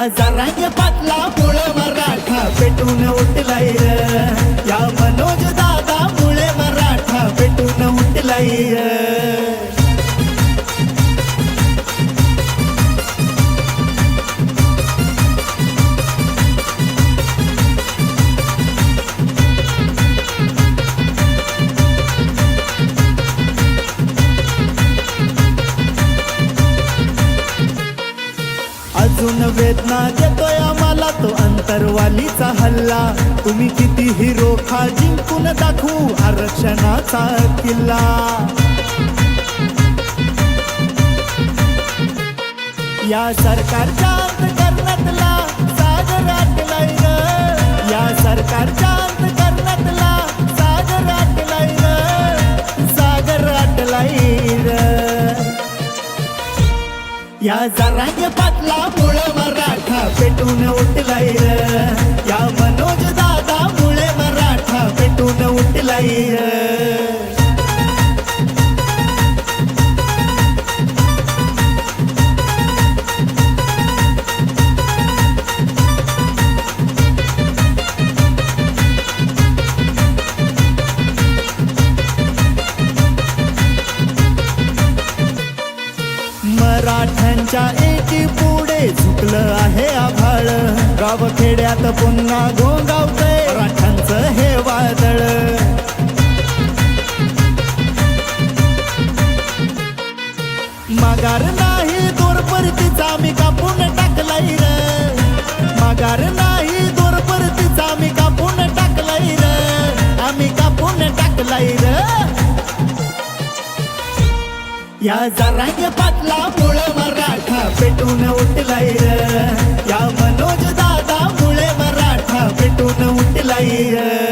या जरांगे पाटला मुळे मराठा पेटून उठलाय या मनोज दादा मुळे मराठा पेटून उठलाय वेदना देतोय आम्हाला तो अंतरवालीचा हल्ला. तुम्ही किती हिरो खा जिंकून दाखवू आरक्षणाचा किल्ला. या सरकारच्या अंतकरणातला या सरकारच्या अंतकरणातला सागर आटलाय या जरा पेटून उठलाय या मनोज दादा मुळे मराठा पेटून उठलाय गाव पुन्हा गोंगावतंय. मराठ्यांचं हे वादळ. माघार नाही दोरपरतीचा मी कापून टाकलाय र. माघार नाही दोरपरतीचा मी कापून टाकलाय र. आम्ही कापून टाकलाय र. या जरांगे पाटला मुळ मराठा पेटून उठलाय र. या मनोज मराठा पेटून उठलाय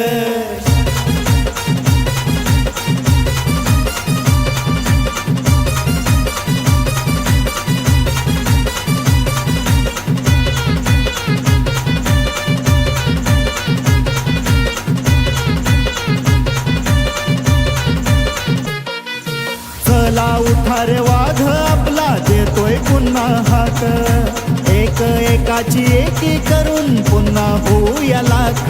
एकी करून पुन्हा होऊया लाख.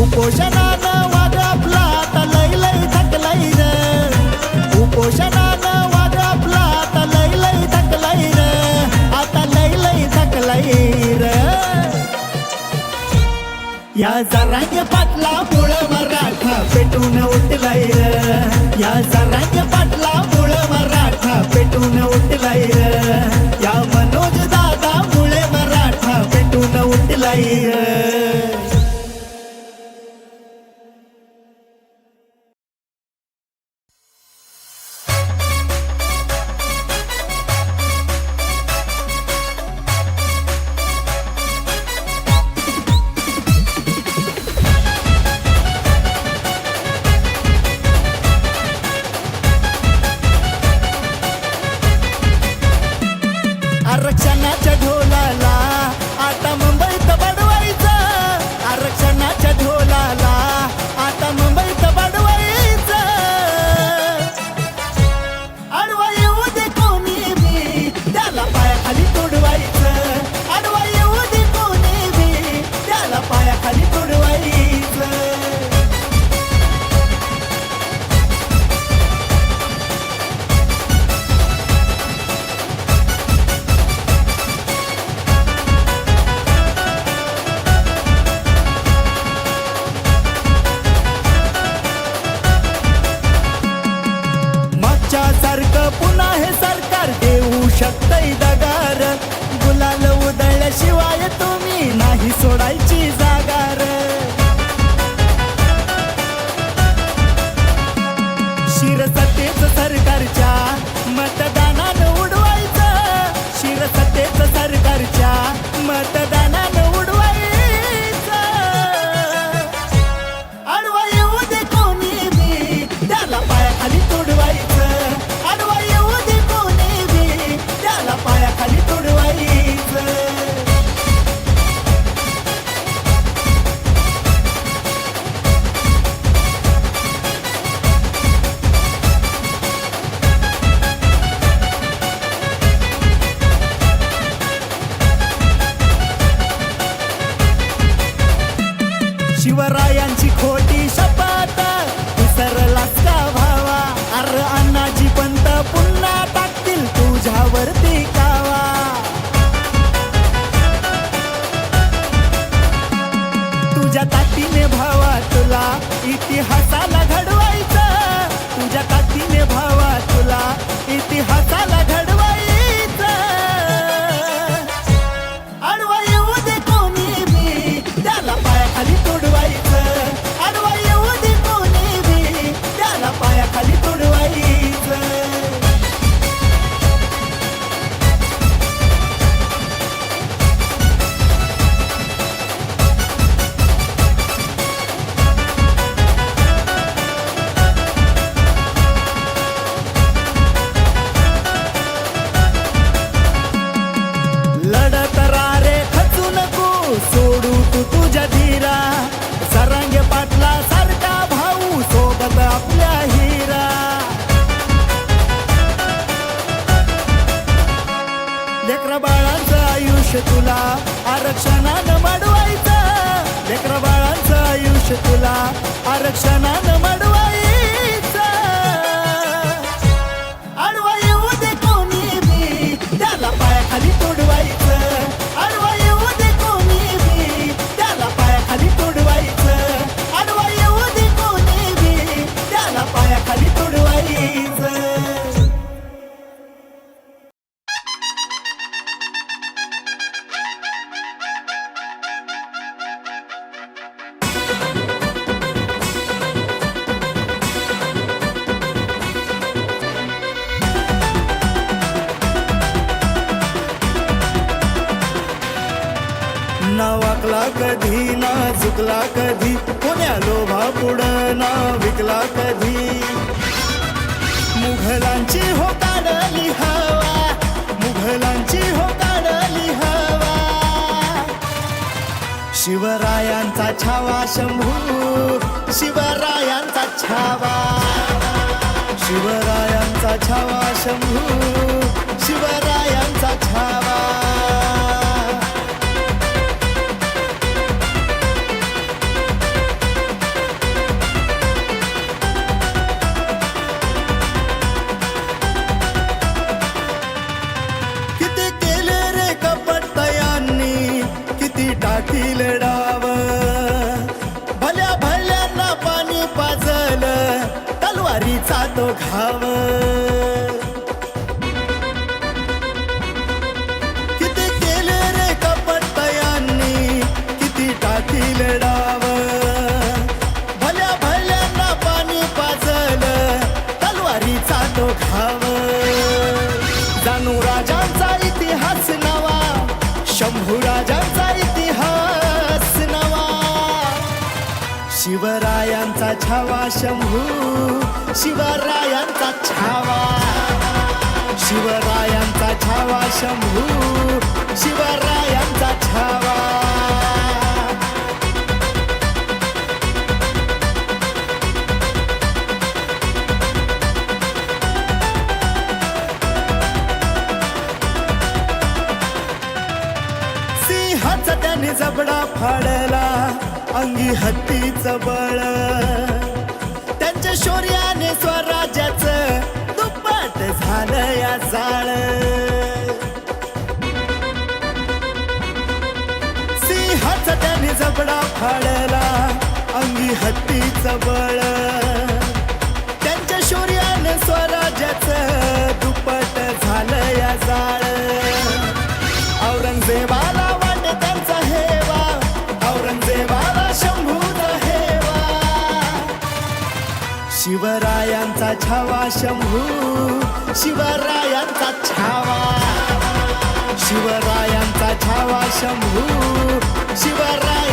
उपोषणानं वाद आपला आता लय लय थकलाय र उपोषणानं वाद आपला आता लय लय थकलाय र आता लय लय थकलाय र. या जरांगे पाटला पुळ मराठा पेटून उठलाय र. या जरांगे Chana माझ्या ताटीने भावा तुला इतिहासाला लेकरा बाळांचं आयुष्य तुला आरक्षणानं मडवायचं. लेकरा बाळांचं आयुष्य तुला आरक्षणानं मडवायचं. मुघलांची हो काढली हवा मुघलांची हो काढली हवा. शिवरायांचा छावा शंभू शिवरायांचा छावा. शिवरायांचा छावा शंभू शिवरायांचा छावा. भाव किती केले रे कपटयांनी किती टाकील डाव भल्या भल्यांना पाणी पाजल तलवारीचा तो खाव जाणू राजांचा इतिहास नवा शंभू राजांचा इतिहास नवा. शिवरायांचा छावा शंभू शिवरायांचा छावा. शिवरायांचा छावा शंभू. शिवराय जबडा अंगी हत्तीचं बळ त्यांच्या शौर्यानं स्वराज्याचं दुप्पट झालं या जाळ. औरंगजेबाला वाटे त्यांचा हेवा औरंगजेबाला शंभूचा हेवा. शिवरायांचा छावा शंभू शिवरायांचा छावा. शिवरायांचा छावा शंभू शिवराय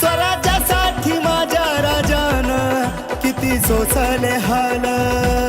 स्वराज्यासाठी माझ्या राजानं किती सोसले हाल.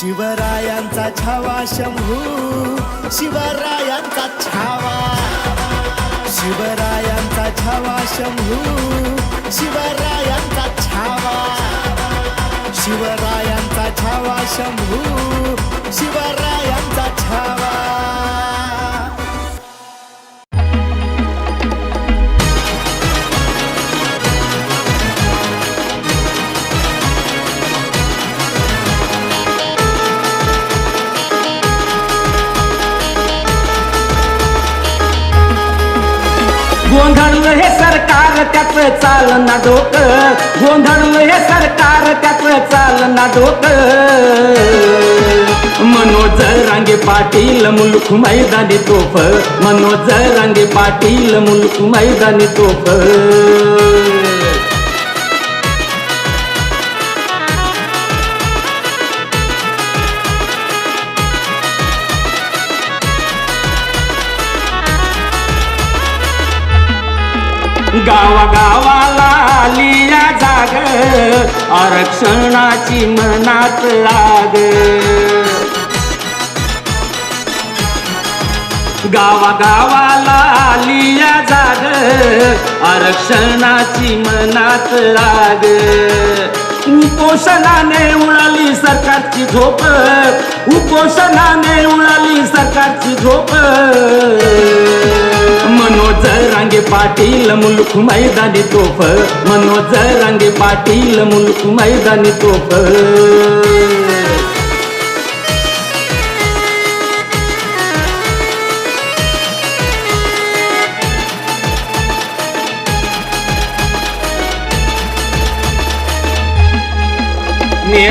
शिवरायांचा छावा शंभू शिवरायांचा छावा. शिवरायांचा छावा शंभू शिवरायांचा छावा. शिवरायांचा छावा शंभू शिवरायांचा छावा. सरकार त्याच चालना डोक. गोंधळलं हे सरकार त्याच चालना डोक. मनोज रांगे पाटील मुलूक मैदानी तोफ. मनोज रांगे पाटील मुलूक मैदानी तोफ. गावागावाला आलिया जाग आरक्षणाची मनात लाग. गावागावाला आलिया जाग आरक्षणाची मनात लाग. उपोषणाने उडाली सरकारची झोप. उपोषणाने उडाली सरकारची झोप. मनोज रांगे पाटील मुलूक मैदानी तोफ. मनोज रांगे पाटील मुलूक मैदानी तोफ.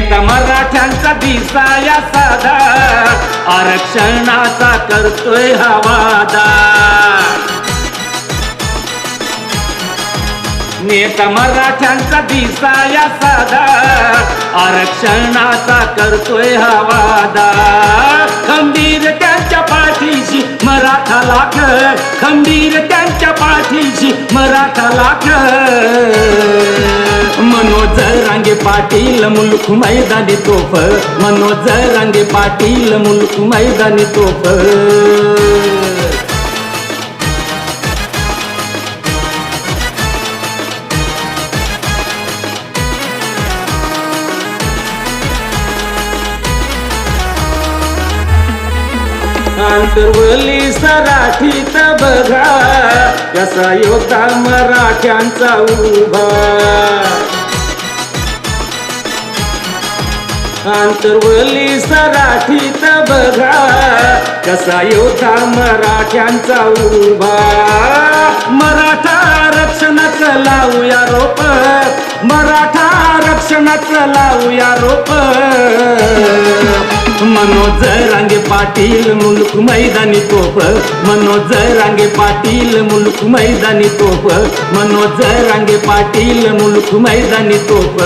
नेता मराठ्यांचा दिसाया साधा. आरक्षणाचा करतोय हा नेता मराठ्यांचा दिसाया साधा. आरक्षणाचा करतोय हा वादा. खंबीर त्यांच्या पाठीशी मराठा लाख खंबीर त्यांच्या पाठीशी मराठा लाख मनोज रांगे पाटील मुलूक मैदानी तोफ मनोज रांगे पाटील मुलूक मैदानी तोफ आंतरवली सराठीत बघा कसा योद्धा मराठ्यांचा उभा. आंतरवली सराठीत बघा कसा योद्धा मराठ्यांचा उभा. मराठा आरक्षणाचं लावूया रोपा. आरक्षणाचं लावूया रोप. मनोज रांगे पाटील मुलुक मैदानी तोप मनोज रांगे पाटील मुलुक मैदानी तोप मनोज रांगे पाटील मुलुक मैदानी तोप